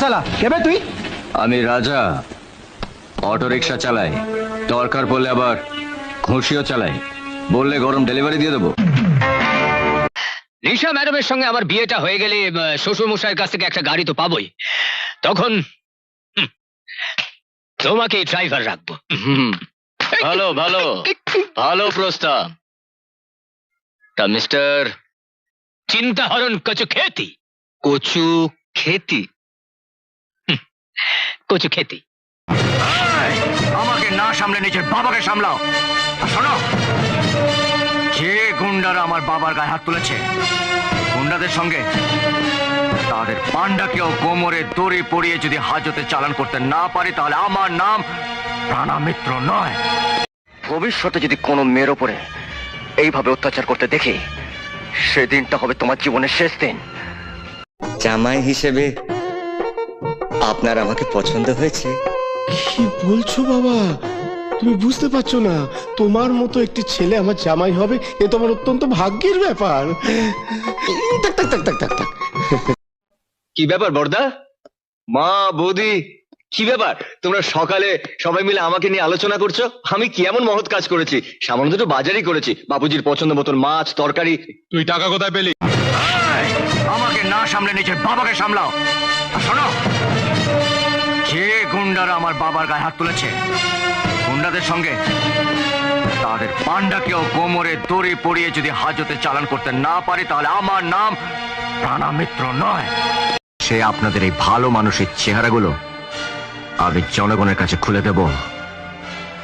সালা কেবে তুই? আমি রাজা। অটো রিক্সা চালাই। দরকার পড়লে আবার ঘুষিও চালাই। বললে গরম ডেলিভারি দিয়ে দেবো। নিশা ম্যাডামের সঙ্গে আমার বিয়েটা হয়ে গেলে শ্বশুর মশাইয়ের কাছ থেকে একটা গাড়ি তো পাবোই। তখন হুম, তোমাকেই ড্রাইভার রাখব। হুম, ভালো ভালো। ভালো প্রস্তাব। তা মিস্টার চিন্তা হরণ কচু খেতি কচু খেতি কচু খেতি। আমাকে না সামলে নিজের বাবাকে সামলাও। শোনো যে গুন্ডারা আমার বাবার গায়ে হাত তুলেছে গুন্ডাদের সঙ্গে তাদের পান্ডাকেও কোমরে দড়ি পড়িয়ে যদি হাজতে চালান করতে না পারি তাহলে আমার নাম প্রাণা মিত্র নয়। ভবিষ্যতে যদি কোনো মেয়ের ওপরে এইভাবে অত্যাচার করতে দেখি সেদিনটা হবে তোমার জীবনের শেষ দিন। জামাই হিসেবে আপনার আমাকে পছন্দ হয়েছে? কি বলছো বাবা? তুমি বুঝতে পারছ না। তোমার মতো একটি ছেলে আমার জামাই হবে এ তো আমার অত্যন্ত ভাগ্যের ব্যাপার। থাক থাক থাক থাক থাক থাক। কি ব্যাপার বর্দা মা বৌদি কি ব্যাপার? তোমরা সকালে সবাই মিলে আমাকে নিয়ে আলোচনা করছ? আমি কি এমন মহৎ কাজ করেছি? সামান্য দুটো বাজারই করেছি। বাবুজির পছন্দ মতন মাছ তরকারি। তুই টাকা কোথায় পেলি? আমাকে না সামলে নিজের বাবাকে সামলাও। শোনো গুন্ডারা আমার বাবার গায়ে হাত তুলেছে। গুন্ডাদের সঙ্গে তাদের পান্ডাকেও কোমরে দড়ি পড়িয়ে যদি হাজতে চালান করতে না পারি, তাহলে আমার নাম প্রাণা মিত্র নয়। সে আপনাদের এই ভালো মানুষের চেহারাগুলো আমি জনগণের কাছে খুলে দেব।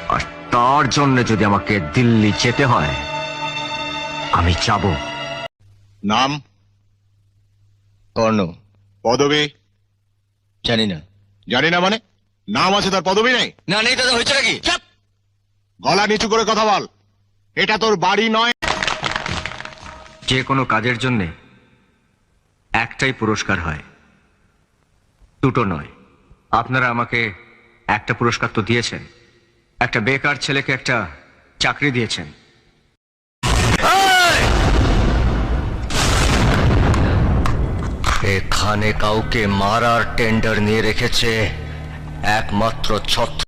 আর তার জন্য যদি আমাকে দিল্লি যেতে হয়, আমি যাব। নাম? কর্ণ। পদবী? জানি না। জানি না মানে? নাম আছে তার পদবী নেই? না নেই দাদা হয়েছে নাকি? গলা নিচু করে কথা বল। এটা তোর বাড়ি নয়। যে কোনো কাজের জন্য একটাই পুরস্কার হয়। দুটো নয়। আপনারা আমাকে একটা পুরস্কার তো দিয়েছেন। একটা বেকার ছেলেকে একটা চাকরি দিয়েছেন। এখানে কাউকে মারার টেন্ডার নিয়ে রেখেছে। একমাত্র ছত্র